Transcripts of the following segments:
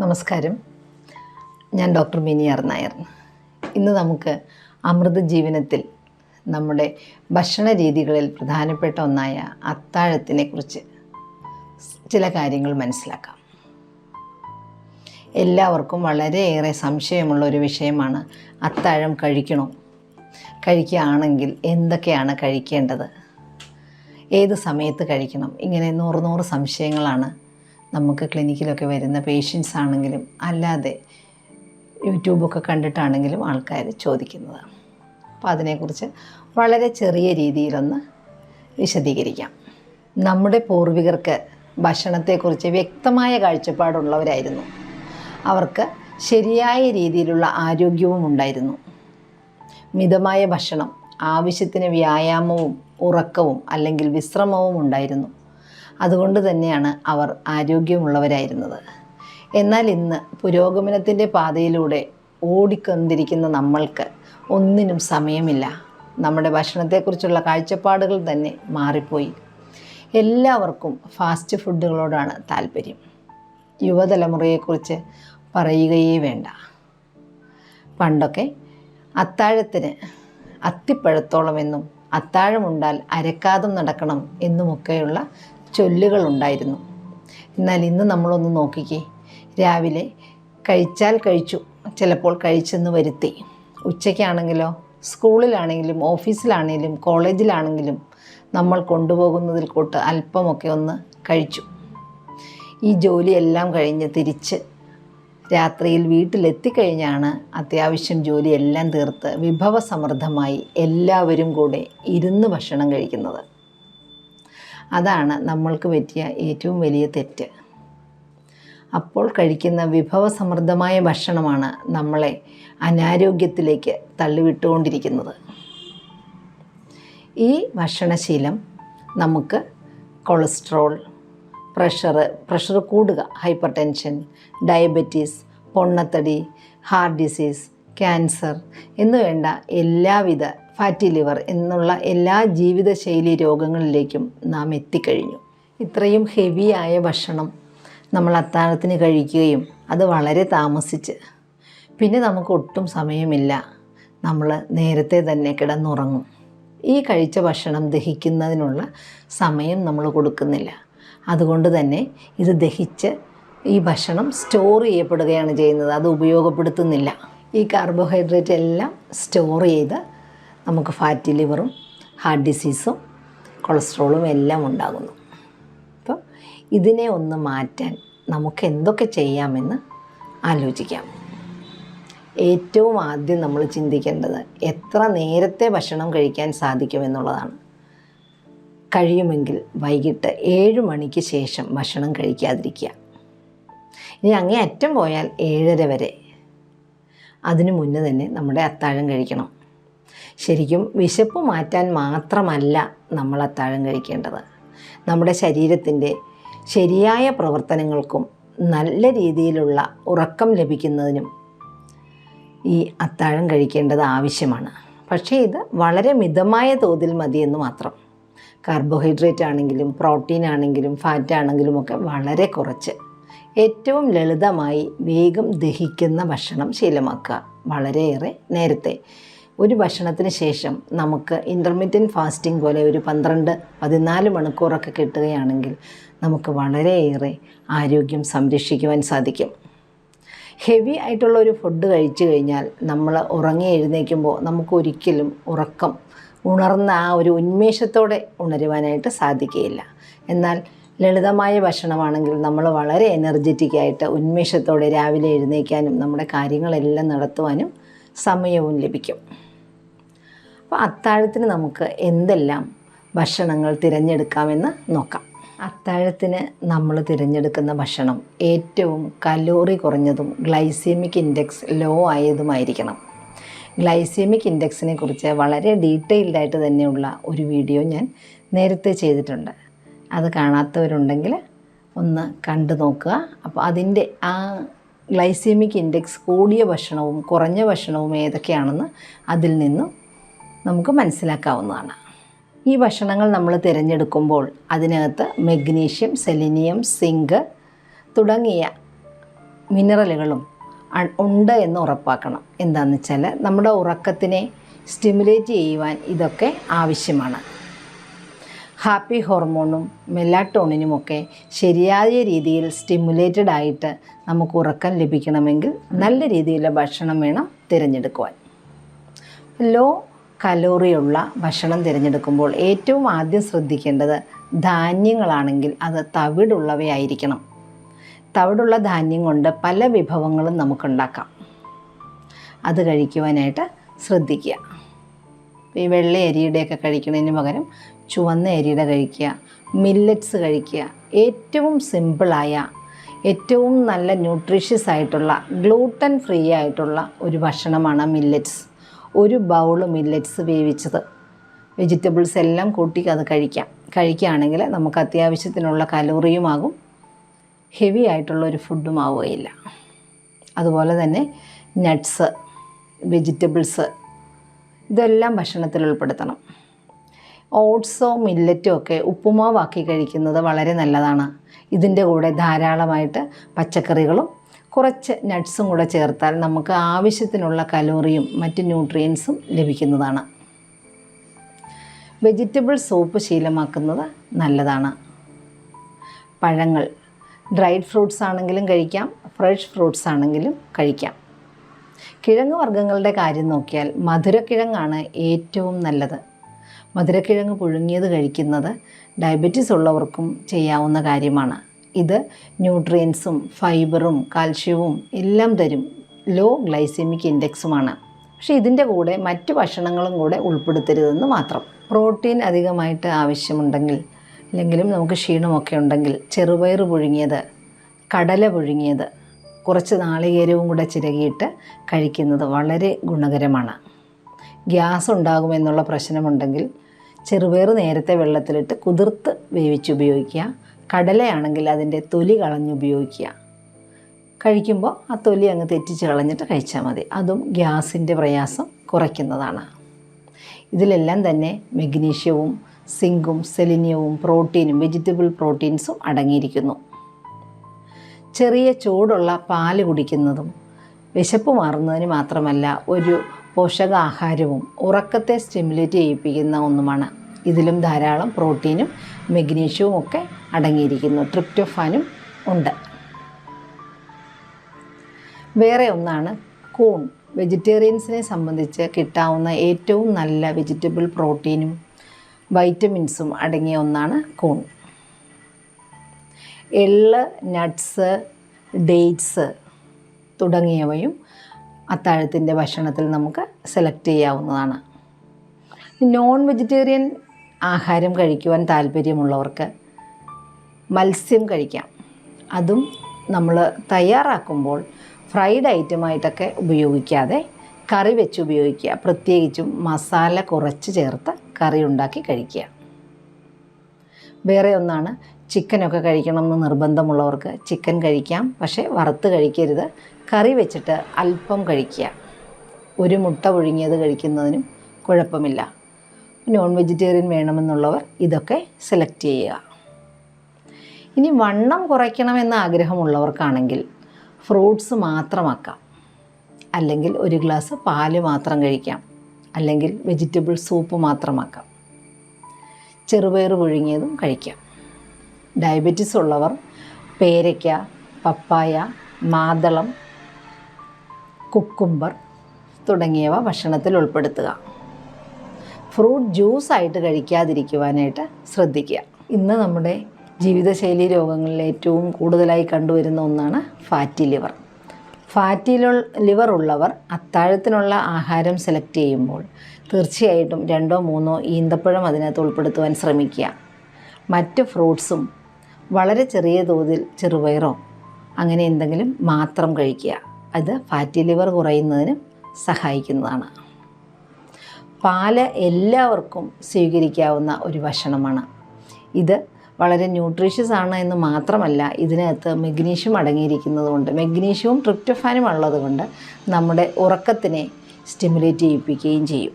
നമസ്കാരം. ഞാൻ doctor mini R Nair. ഇന്ന് നമുക്ക് അമൃത ജീവനത്തിൽ നമ്മുടെ ഭക്ഷണ രീതികളിൽ പ്രധാനപ്പെട്ട ഒന്നായ അത്താഴത്തിനെക്കുറിച്ച് ചില കാര്യങ്ങൾ മനസ്സിലാക്കാം. എല്ലാവർക്കും വളരെയേറെ സംശയമുള്ള ഒരു വിഷയമാണ് അത്താഴം കഴിക്കണോ? കഴിക്കുകയാണെങ്കിൽ എന്തൊക്കെയാണ് കഴിക്കേണ്ടത്? ഏത് സമയത്ത് കഴിക്കണം? ഇങ്ങനെ നൂറ് നൂറ് സംശയങ്ങളാണ് നമുക്ക് ക്ലിനിക്കിലൊക്കെ വരുന്ന പേഷ്യൻസ് ആണെങ്കിലും അല്ലാതെ യൂട്യൂബൊക്കെ കണ്ടിട്ടാണെങ്കിലും ആൾക്കാർ ചോദിക്കുന്നത് അപ്പോൾ അതിനെക്കുറിച്ച് വളരെ ചെറിയ രീതിയിലൊന്ന് വിശദീകരിക്കാം. നമ്മുടെ പൂർവികർക്ക് ഭക്ഷണത്തെക്കുറിച്ച് വ്യക്തമായ കാഴ്ചപ്പാടുള്ളവരായിരുന്നു. അവർക്ക് ശരിയായ രീതിയിലുള്ള ആരോഗ്യവും ഉണ്ടായിരുന്നു. മിതമായ ഭക്ഷണം ആവശ്യത്തിന് വ്യായാമവും ഉറക്കവും അല്ലെങ്കിൽ വിശ്രമവും ഉണ്ടായിരുന്നു. അതുകൊണ്ട് തന്നെയാണ് അവർ ആരോഗ്യമുള്ളവരായിരുന്നത്. എന്നാൽ ഇന്ന് പുരോഗമനത്തിന്റെ പാതയിലൂടെ ഓടിക്കൊണ്ടിരിക്കുന്ന നമ്മൾക്ക് ഒന്നിനും സമയമില്ല. നമ്മുടെ ഭക്ഷണത്തെക്കുറിച്ചുള്ള കാഴ്ചപ്പാടുകൾ തന്നെ മാറിപ്പോയി. എല്ലാവർക്കും ഫാസ്റ്റ് ഫുഡുകളോടാണ് താല്പര്യം. യുവതലമുറയെക്കുറിച്ച് പറയുകയേ വേണ്ട. പണ്ടൊക്കെ അത്താഴത്തിന് അത്തിപ്പഴത്തോളമെന്നും അത്താഴമുണ്ടാൽ അരക്കാതും നടക്കണം എന്നുമൊക്കെയുള്ള ചൊല്ലുകളുണ്ടായിരുന്നു. എന്നാൽ ഇന്ന് നമ്മളൊന്ന് നോക്കിക്കേ. രാവിലെ കഴിച്ചാൽ കഴിച്ചു ചിലപ്പോൾ കഴിച്ചെന്ന് വരുത്തി. ഉച്ചയ്ക്കാണെങ്കിലോ സ്കൂളിലാണെങ്കിലും ഓഫീസിലാണെങ്കിലും കോളേജിലാണെങ്കിലും നമ്മൾ കൊണ്ടുപോകുന്നതിൽ കൂട്ട് അല്പമൊക്കെ ഒന്ന് കഴിച്ചു. ഈ ജോലിയെല്ലാം കഴിഞ്ഞ് തിരിച്ച് രാത്രിയിൽ വീട്ടിലെത്തിക്കഴിഞ്ഞാണ് അത്യാവശ്യം ജോലിയെല്ലാം തീർത്ത് വിഭവസമൃദ്ധമായി എല്ലാവരും കൂടെ ഇരുന്ന് ഭക്ഷണം കഴിക്കുന്നത്. അതാണ് നമ്മൾക്ക് പറ്റിയ ഏറ്റവും വലിയ തെറ്റ്. അപ്പോൾ കഴിക്കുന്ന വിഭവസമൃദ്ധമായ ഭക്ഷണമാണ് നമ്മളെ അനാരോഗ്യത്തിലേക്ക് തള്ളിവിട്ടുകൊണ്ടിരിക്കുന്നത്. ഈ ഭക്ഷണശീലം നമുക്ക് കൊളസ്ട്രോൾ പ്രഷർ പ്രഷർ കൂടുക ഹൈപ്പർ ടെൻഷൻ ഡയബറ്റീസ് പൊണ്ണത്തടി ഹാർട്ട് ഡിസീസ് ക്യാൻസർ എന്നു വേണ്ട എല്ലാവിധ ഫാറ്റി ലിവർ എന്നുള്ള എല്ലാ ജീവിതശൈലി രോഗങ്ങളിലേക്കും നാം എത്തിക്കഴിഞ്ഞു. ഇത്രയും ഹെവിയായ ഭക്ഷണം നമ്മൾ അത്താഴത്തിന് കഴിക്കുകയും അത് വളരെ താമസിച്ച് പിന്നെ നമുക്ക് ഒട്ടും സമയമില്ല. നമ്മൾ നേരത്തെ തന്നെ കിടന്നുറങ്ങും. ഈ കഴിച്ച ഭക്ഷണം ദഹിക്കുന്നതിനുള്ള സമയം നമ്മൾ കൊടുക്കുന്നില്ല. അതുകൊണ്ട് തന്നെ ഇത് ദഹിച്ച് ഈ ഭക്ഷണം സ്റ്റോർ ചെയ്യപ്പെടുകയാണ് ചെയ്യുന്നത്. അത് ഉപയോഗപ്പെടുത്തുന്നില്ല. ഈ കാർബോഹൈഡ്രേറ്റ് എല്ലാം സ്റ്റോർ ചെയ്ത് നമുക്ക് ഫാറ്റി ലിവറും ഹാർട്ട് ഡിസീസും കൊളസ്ട്രോളും എല്ലാം ഉണ്ടാകുന്നു. അപ്പോൾ ഇതിനെ ഒന്ന് മാറ്റാൻ നമുക്ക് എന്തൊക്കെ ചെയ്യാമെന്ന് ആലോചിക്കാം. ഏറ്റവും ആദ്യം നമ്മൾ ചിന്തിക്കേണ്ടത് എത്ര നേരത്തെ ഭക്ഷണം കഴിക്കാൻ സാധിക്കുമെന്നുള്ളതാണ് കഴിയുമെങ്കിൽ വൈകിട്ട് ഏഴ് മണിക്ക് ശേഷം ഭക്ഷണം കഴിക്കാതിരിക്കുക. ഇനി അങ്ങേ അറ്റം പോയാൽ ഏഴര വരെ. അതിനു മുന്നേ തന്നെ നമ്മുടെ അത്താഴം കഴിക്കണം. ശരിക്കും വിശപ്പ് മാറ്റാൻ മാത്രമല്ല നമ്മൾ അത്താഴം കഴിക്കേണ്ടത്. നമ്മുടെ ശരീരത്തിന്റെ ശരിയായ പ്രവർത്തനങ്ങൾക്കും നല്ല രീതിയിലുള്ള ഉറക്കം ലഭിക്കുന്നതിനും ഈ അത്താഴം കഴിക്കേണ്ടത് ആവശ്യമാണ്. പക്ഷേ ഇത് വളരെ മിതമായ തോതിൽ മതിയെന്ന് മാത്രം. കാർബോഹൈഡ്രേറ്റ് ആണെങ്കിലും പ്രോട്ടീൻ ആണെങ്കിലും ഫാറ്റ് ആണെങ്കിലും ഒക്കെ വളരെ കുറച്ച്. ഏറ്റവും ലളിതമായി വേഗം ദഹിക്കുന്ന ഭക്ഷണം ശീലമാക്കുക. വളരെയേറെ നേരത്തെ. ഒരു ഭക്ഷണത്തിന് ശേഷം നമുക്ക് ഇന്റർമീഡിയൻ ഫാസ്റ്റിംഗ് പോലെ ഒരു പന്ത്രണ്ട് പതിനാല് മണിക്കൂറൊക്കെ കിട്ടുകയാണെങ്കിൽ നമുക്ക് വളരെയേറെ ആരോഗ്യം സംരക്ഷിക്കുവാൻ സാധിക്കും. ഹെവി ആയിട്ടുള്ള ഒരു ഫുഡ് കഴിച്ചു കഴിഞ്ഞാൽ നമ്മൾ ഉറങ്ങി എഴുന്നേൽക്കുമ്പോൾ നമുക്ക് ഒരിക്കലും ഉറക്കം ഉണർന്ന ആ ഒരു ഉന്മേഷത്തോടെ ഉണരുവാനായിട്ട് സാധിക്കുകയില്ല. എന്നാൽ ലളിതമായ ഭക്ഷണമാണെങ്കിൽ നമ്മൾ വളരെ എനർജറ്റിക്കായിട്ട് ഉന്മേഷത്തോടെ രാവിലെ എഴുന്നേൽക്കാനും നമ്മുടെ കാര്യങ്ങളെല്ലാം നടത്തുവാനും സമയവും ലഭിക്കും. അപ്പോൾ അത്താഴത്തിന് നമുക്ക് എന്തെല്ലാം ഭക്ഷണങ്ങൾ തിരഞ്ഞെടുക്കാമെന്ന് നോക്കാം. അത്താഴത്തിന് നമ്മൾ തിരഞ്ഞെടുക്കുന്ന ഭക്ഷണം ഏറ്റവും കലോറി കുറഞ്ഞതും ഗ്ലൈസീമിക് ഇൻഡെക്സ് ലോ ആയതുമായിരിക്കണം. ഗ്ലൈസീമിക് ഇൻഡെക്സിനെ കുറിച്ച് വളരെ ഡീറ്റെയിൽഡ് ആയിട്ട് തന്നെയുള്ള ഒരു വീഡിയോ ഞാൻ നേരത്തെ ചെയ്തിട്ടുണ്ട്. അത് കാണാത്തവരുണ്ടെങ്കിൽ ഒന്ന് കണ്ടു നോക്കുക. അപ്പോൾ അതിന്റെ ആ ഗ്ലൈസീമിക് ഇൻഡെക്സ് കൂടിയ ഭക്ഷണവും കുറഞ്ഞ ഭക്ഷണവും ഏതൊക്കെയാണെന്ന് അതിൽ നിന്നും നമുക്ക് മനസ്സിലാക്കാവുന്നതാണ്. ഈ ഭക്ഷണങ്ങൾ നമ്മൾ തിരഞ്ഞെടുക്കുമ്പോൾ അതിനകത്ത് മെഗ്നീഷ്യം സെലിനിയം സിങ്ക് തുടങ്ങിയ മിനറലുകളും ഉണ്ട് എന്ന് ഉറപ്പാക്കണം. എന്താണെന്ന് വെച്ചാൽ നമ്മുടെ ഉറക്കത്തിനെ സ്റ്റിമുലേറ്റ് ചെയ്യുവാൻ ഇതൊക്കെ ആവശ്യമാണ്. ഹാപ്പി ഹോർമോണും മെലാട്ടോണിനുമൊക്കെ ശരിയായ രീതിയിൽ സ്റ്റിമുലേറ്റഡ് ആയിട്ട് നമുക്ക് ഉറക്കം ലഭിക്കണമെങ്കിൽ നല്ല രീതിയിലുള്ള ഭക്ഷണം വേണം തിരഞ്ഞെടുക്കുവാൻ. ലോ കലോറിയുള്ള ഭക്ഷണം തിരഞ്ഞെടുക്കുമ്പോൾ ഏറ്റവും ആദ്യം ശ്രദ്ധിക്കേണ്ടത് ധാന്യങ്ങളാണെങ്കിൽ അത് തവിടുള്ളവയായിരിക്കണം. തവിടുള്ള ധാന്യം കൊണ്ട് പല വിഭവങ്ങളും നമുക്കുണ്ടാക്കാം. അത് കഴിക്കുവാനായിട്ട് ശ്രദ്ധിക്കുക. ഈ വെള്ള അരിയുടെയൊക്കെ കഴിക്കുന്നതിന് പകരം ചുവന്ന അരിയുടെ കഴിക്കുക മില്ലറ്റ്സ് കഴിക്കുക. ഏറ്റവും സിമ്പിളായ ഏറ്റവും നല്ല ന്യൂട്രീഷ്യസ് ആയിട്ടുള്ള ഗ്ലൂട്ടൻ ഫ്രീ ആയിട്ടുള്ള ഒരു ഭക്ഷണമാണ് മില്ലറ്റ്സ് ഒരു ബൗൾ മില്ലറ്റ്സ് വേവിച്ചത്. വെജിറ്റബിൾസ് എല്ലാം കൂട്ടി അത് കഴിക്കാം. കഴിക്കുകയാണെങ്കിൽ നമുക്ക് അത്യാവശ്യത്തിനുള്ള കലോറിയുമാകും ഹെവി ആയിട്ടുള്ള ഒരു ഫുഡും ആവുകയില്ല. അതുപോലെ തന്നെ നട്ട്സ് വെജിറ്റബിൾസ് ഇതെല്ലാം ഭക്ഷണത്തിൽ ഉൾപ്പെടുത്തണം. ഓട്സോ മില്ലറ്റോ ഒക്കെ ഉപ്പുമാവാക്കി കഴിക്കുന്നത് വളരെ നല്ലതാണ്. ഇതിന്റെ കൂടെ ധാരാളമായിട്ട് പച്ചക്കറികളും കുറച്ച് നട്ട്സും കൂടെ ചേർത്താൽ നമുക്ക് ആവശ്യത്തിനുള്ള കലോറിയും മറ്റ് ന്യൂട്രിയൻസും ലഭിക്കുന്നതാണ്. വെജിറ്റബിൾ സൂപ്പ് ശീലമാക്കുന്നത് നല്ലതാണ്. പഴങ്ങൾ ഡ്രൈഡ് ഫ്രൂട്ട്സ് ആണെങ്കിലും കഴിക്കാം ഫ്രഷ് ഫ്രൂട്ട്സ് ആണെങ്കിലും കഴിക്കാം. കിഴങ്ങ് വർഗങ്ങളുടെ കാര്യം നോക്കിയാൽ മധുരക്കിഴങ്ങാണ് ഏറ്റവും നല്ലത്. മധുരക്കിഴങ്ങ് പുഴുങ്ങിയത് കഴിക്കുന്നത് ഡയബറ്റീസ് ഉള്ളവർക്കും ചെയ്യാവുന്ന കാര്യമാണ്. ഇത് ന്യൂട്രിയൻസും ഫൈബറും കാൽഷ്യവും എല്ലാം തരും. ലോ ഗ്ലൈസെമിക് ഇൻഡെക്സുമാണ്. പക്ഷേ ഇതിന്റെ കൂടെ മറ്റ് ഭക്ഷണങ്ങളും കൂടെ ഉൾപ്പെടുത്തരുതെന്ന് മാത്രം. പ്രോട്ടീൻ അധികമായിട്ട് ആവശ്യമുണ്ടെങ്കിൽ അല്ലെങ്കിലും നമുക്ക് ക്ഷീണമൊക്കെ ഉണ്ടെങ്കിൽ ചെറുപയർ പുഴുങ്ങിയത് കടല പുഴുങ്ങിയത് കുറച്ച് നാളികേരവും കൂടെ ചിരകിയിട്ട് കഴിക്കുന്നത് വളരെ ഗുണകരമാണ്. ഗ്യാസ് ഉണ്ടാകുമെന്നുള്ള പ്രശ്നമുണ്ടെങ്കിൽ ചെറുപയർ നേരത്തെ വെള്ളത്തിലിട്ട് കുതിർത്ത് വേവിച്ച് ഉപയോഗിക്കുക. കടലയാണെങ്കിൽ അതിന്റെ തൊലി കളഞ്ഞ് ഉപയോഗിക്കുക. കഴിക്കുമ്പോൾ ആ തൊലി അങ്ങ് തെറ്റിച്ച് കളഞ്ഞിട്ട് കഴിച്ചാൽ മതി. അതും ഗ്യാസിന്റെ പ്രയാസം കുറയ്ക്കുന്നതാണ്. ഇതിലെല്ലാം തന്നെ മെഗ്നീഷ്യവും സിങ്കും സെലിനിയവും പ്രോട്ടീനും വെജിറ്റബിൾ പ്രോട്ടീൻസും അടങ്ങിയിരിക്കുന്നു. ചെറിയ ചൂടുള്ള പാൽ കുടിക്കുന്നതും വിശപ്പ് മാറുന്നതിന് മാത്രമല്ല ഒരു പോഷകാഹാരവും ഉറക്കത്തെ സ്റ്റിമുലേറ്റ് ചെയ്യിപ്പിക്കുന്ന ഒന്നുമാണ്. ഇതിലും ധാരാളം പ്രോട്ടീനും മെഗ്നീഷ്യവും ഒക്കെ അടങ്ങിയിരിക്കുന്നു. ട്രിപ്റ്റോഫാനും ഉണ്ട്. വേറെ ഒന്നാണ് കൂൺ. വെജിറ്റേറിയൻസിനെ സംബന്ധിച്ച് കിട്ടാവുന്ന ഏറ്റവും നല്ല വെജിറ്റബിൾ പ്രോട്ടീനും വൈറ്റമിൻസും അടങ്ങിയ ഒന്നാണ് കൂൺ. എള്ള് നട്ട്സ് ഡേറ്റ്സ് തുടങ്ങിയവയും അത്താഴത്തിന്റെ ഭക്ഷണത്തിൽ നമുക്ക് സെലക്ട് ചെയ്യാവുന്നതാണ്. നോൺ വെജിറ്റേറിയൻ ആഹാരം കഴിക്കുവാൻ താല്പര്യമുള്ളവർക്ക് മത്സ്യം കഴിക്കാം. അതും നമ്മൾ തയ്യാറാക്കുമ്പോൾ ഫ്രൈഡ് ഐറ്റമായിട്ടൊക്കെ ഉപയോഗിക്കാതെ കറി വെച്ച് ഉപയോഗിക്കുക. പ്രത്യേകിച്ചും മസാല കുറച്ച് ചേർത്ത് കറി ഉണ്ടാക്കി കഴിക്കുക. വേറെ ഒന്നാണ് ചിക്കനൊക്കെ കഴിക്കണം എന്ന് നിർബന്ധമുള്ളവർക്ക് ചിക്കൻ കഴിക്കാം. പക്ഷേ വറുത്ത് കഴിക്കരുത്. കറി വെച്ചിട്ട് അല്പം കഴിക്കുക. ഒരു മുട്ട പുഴുങ്ങിയത് കഴിക്കുന്നതിനും കുഴപ്പമില്ല. നോൺ വെജിറ്റേറിയൻ വേണമെന്നുള്ളവർ ഇതൊക്കെ സെലക്ട് ചെയ്യുക. ഇനി വണ്ണം കുറയ്ക്കണമെന്ന് ആഗ്രഹമുള്ളവർക്കാണെങ്കിൽ ഫ്രൂട്ട്സ് മാത്രമാക്കാം. അല്ലെങ്കിൽ ഒരു ഗ്ലാസ് പാൽ മാത്രം കഴിക്കാം. അല്ലെങ്കിൽ വെജിറ്റബിൾ സൂപ്പ് മാത്രമാക്കാം. ചെറുപയർ പുഴുങ്ങിയതും കഴിക്കാം. ഡയബറ്റീസ് ഉള്ളവർ പേരയ്ക്ക പപ്പായ മാതളം കുക്കുംബർ തുടങ്ങിയവ ഭക്ഷണത്തിൽ ഉൾപ്പെടുത്തുക. ഫ്രൂട്ട് ജ്യൂസ് ആയിട്ട് കഴിക്കാതിരിക്കുവാനായിട്ട് ശ്രദ്ധിക്കുക. ഇന്ന് നമ്മുടെ ജീവിതശൈലി രോഗങ്ങളിൽ ഏറ്റവും കൂടുതലായി കണ്ടുവരുന്ന ഒന്നാണ് ഫാറ്റി ലിവർ. ഫാറ്റി ലിവർ ഉള്ളവർ അത്താഴത്തിനുള്ള ആഹാരം സെലക്ട് ചെയ്യുമ്പോൾ തീർച്ചയായിട്ടും രണ്ടോ മൂന്നോ ഈന്തപ്പഴം അതിനകത്ത് ഉൾപ്പെടുത്തുവാൻ ശ്രമിക്കുക. മറ്റ് ഫ്രൂട്ട്സും വളരെ ചെറിയ തോതിൽ ചെറുപയറോ അങ്ങനെ എന്തെങ്കിലും മാത്രം കഴിക്കുക. അത് ഫാറ്റി ലിവർ കുറയുന്നതിന് സഹായിക്കുന്നതാണ്. പാൽ എല്ലാവർക്കും സ്വീകരിക്കാവുന്ന ഒരു ഭക്ഷണമാണ്. ഇത് വളരെ ന്യൂട്രീഷ്യസ് ആണ് എന്ന് മാത്രമല്ല ഇതിനകത്ത് മെഗ്നീഷ്യം അടങ്ങിയിരിക്കുന്നതുകൊണ്ട് മെഗ്നീഷ്യവും ട്രിപ്റ്റോഫാനും ഉള്ളതുകൊണ്ട് നമ്മുടെ ഉറക്കത്തിനെ സ്റ്റിമുലേറ്റ് ചെയ്യിപ്പിക്കുകയും ചെയ്യും.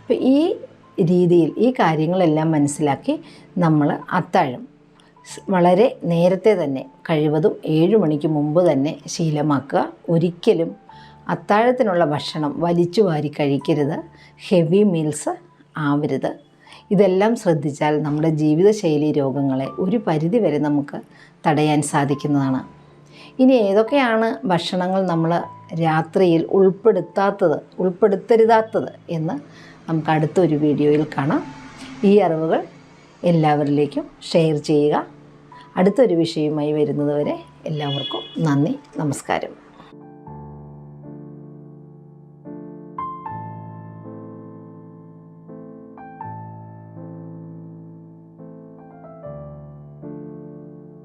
അപ്പോൾ ഈ രീതിയിൽ ഈ കാര്യങ്ങളെല്ലാം മനസ്സിലാക്കി നമ്മൾ അത്താഴം വളരെ നേരത്തെ തന്നെ കഴിവതും ഏഴ് മണിക്ക് മുമ്പ് തന്നെ ശീലമാക്കുക. ഒരിക്കലും അത്താഴത്തിനുള്ള ഭക്ഷണം വലിച്ചു വാരി കഴിക്കരുത്. ഹെവി മീൽസ് ആവരുത്. ഇതെല്ലാം ശ്രദ്ധിച്ചാൽ നമ്മുടെ ജീവിതശൈലി രോഗങ്ങളെ ഒരു പരിധി വരെ നമുക്ക് തടയാൻ സാധിക്കുന്നതാണ്. ഇനി ഏതൊക്കെയാണ് ഭക്ഷണങ്ങൾ നമ്മൾ രാത്രിയിൽ ഉൾപ്പെടുത്താത്തത് ഉൾപ്പെടുത്തരുതാത്തത് എന്ന് നമുക്ക് അടുത്തൊരു വീഡിയോയിൽ കാണാം. ഈ അറിവുകൾ എല്ലാവരിലേക്കും ഷെയർ ചെയ്യുക. അടുത്തൊരു വിഷയവുമായി വരുന്നതുവരെ എല്ലാവർക്കും നന്ദി നമസ്കാരം.